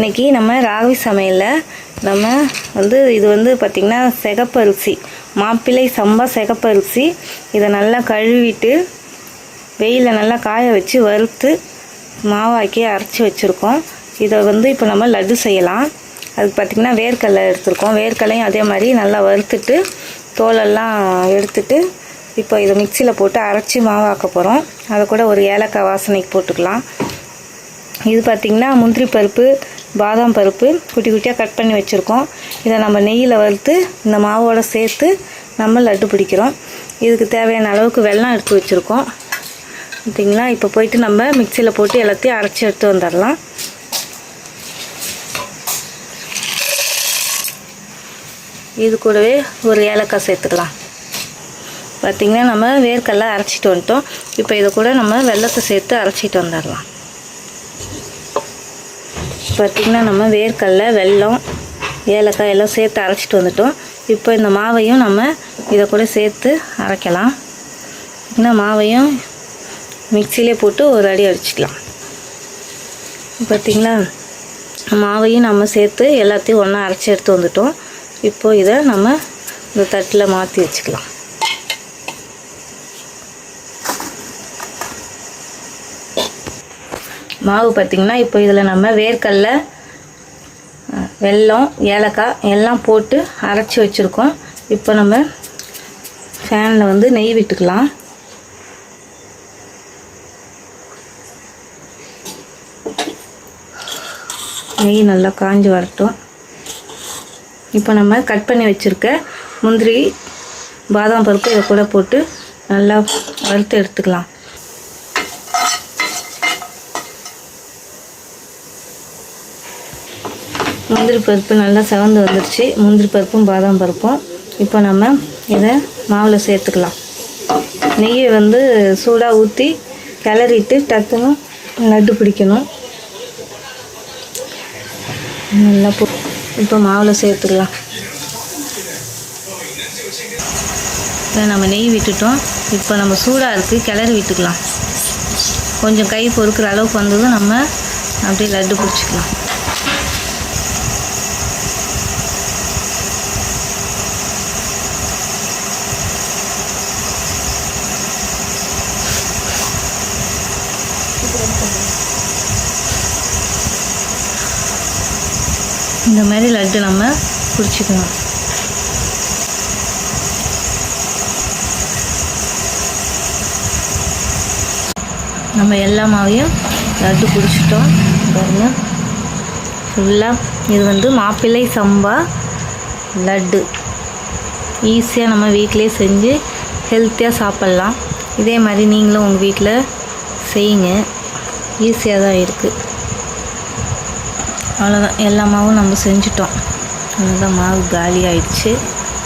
இன்றைக்கி நம்ம ராகவி சமையலில் நம்ம வந்து இது வந்து பார்த்திங்கன்னா சிகப்பரிசி மாப்பிள்ளை சம்பா சிகப்பரிசி இதை நல்லா கழுவிட்டு வெயிலில் நல்லா காய வச்சு வறுத்து மாவாக்கி அரைச்சி வச்சுருக்கோம். இதை வந்து இப்போ நம்ம லட்டு செய்யலாம். அதுக்கு பார்த்திங்கன்னா வேர்க்கடலை எடுத்துருக்கோம். வேர்க்கடலையும் அதே மாதிரி நல்லா வறுத்துட்டு தோலெல்லாம் எடுத்துட்டு இப்போ இதை மிக்சியில் போட்டு அரைச்சி மாவாக்க போகிறோம் அதை கூட ஒரு ஏலக்காய் வாசனைக்கு போட்டுக்கலாம். இது பார்த்திங்கன்னா முந்திரி பருப்பு பாதாம் பருப்பு குட்டி குட்டியாக கட் பண்ணி வச்சுருக்கோம். இதை நம்ம நெய்யில் வறுத்து இந்த மாவோட சேர்த்து நம்ம லட்டு பிடிக்கிறோம். இதுக்கு தேவையான அளவுக்கு வெல்லம் எடுத்து வச்சுருக்கோம். பார்த்தீங்களா இப்போ போயிட்டு நம்ம மிக்சியில் போட்டு எல்லாத்தையும் அரைச்சி எடுத்து வந்துடலாம். இது கூடவே ஒரு ஏலக்காய் சேர்த்துக்கலாம். பார்த்திங்கன்னா நம்ம வேர்க்கடலை அரைச்சிட்டு வந்துட்டோம். இப்போ இதை கூட நம்ம வெள்ளத்தை சேர்த்து அரைச்சிட்டு வந்துடலாம். பார்த்திங்கன்னா நம்ம வேர்க்கடலை வெல்லம் ஏலக்காய் எல்லாம் சேர்த்து அரைச்சிட்டு வந்துட்டோம். இப்போ இந்த மாவையும் நம்ம இதை கூட சேர்த்து அரைக்கலாம். இந்த மாவையும் மிக்சிலே போட்டு ஒரு அடி அடிச்சிக்கலாம். பார்த்திங்களா மாவையும் நம்ம சேர்த்து எல்லாத்தையும் ஒன்றா அரைச்சி எடுத்து வந்துட்டோம். இப்போது இதை நம்ம இந்த தட்டில் மாற்றி வச்சுக்கலாம். மாவு பார்த்திங்கன்னா இப்போ இதில் நம்ம வேர்க்கடலை வெல்லம் ஏலக்காய் எல்லாம் போட்டு அரைச்சி வச்சுருக்கோம். இப்போ நம்ம ஃபேனில் வந்து நெய் விட்டுக்கலாம். நெய் நல்லா காஞ்சி வரட்டும். இப்போ நம்ம கட் பண்ணி வச்சுருக்க முந்திரி பாதாம் பருப்பு இதை கூட போட்டு நல்லா வறுத்து எடுத்துக்கலாம். முந்திரி பருப்பு நல்லா செவந்து வந்துடுச்சு முந்திரி பருப்பும் பாதாம் பருப்பும். இப்போ நம்ம இதை மாவில் சேர்த்துக்கலாம். நெய்யை வந்து சூடாக ஊற்றி கிளறிட்டு டக்குன்னு லட்டு பிடிக்கணும். நல்லா போ இப்போ மாவில் சேர்த்துக்கலாம். இப்போ நம்ம நெய் விட்டுட்டோம். இப்போ நம்ம சூடாக இருக்குது கிளறி விட்டுக்கலாம். கொஞ்சம் கை பொறுக்கிற அளவுக்கு வந்ததும் நம்ம அப்படியே லட்டு பிடிச்சிக்கலாம். இந்த மாதிரி லட்டு நம்ம பிடிச்சிக்கணும் நம்ம எல்லா மாவையும் லட்டு பிடிச்சிட்டோம். பாருங்க. ஃபுல்லாக இது வந்து மாப்பிள்ளை சம்பா லட்டு. ஈஸியாக நம்ம வீட்டிலே செஞ்சு ஹெல்த்தியாக சாப்பிட்லாம். இதே மாதிரி நீங்களும் உங்கள் வீட்டில் செய்யுங்க. ஈஸியாக தான் இருக்குது அவ்வளோதான் எல்லா மாவும் நம்ம செஞ்சிட்டோம். அவ்வளோதான் மாவு காலி ஆயிடுச்சு.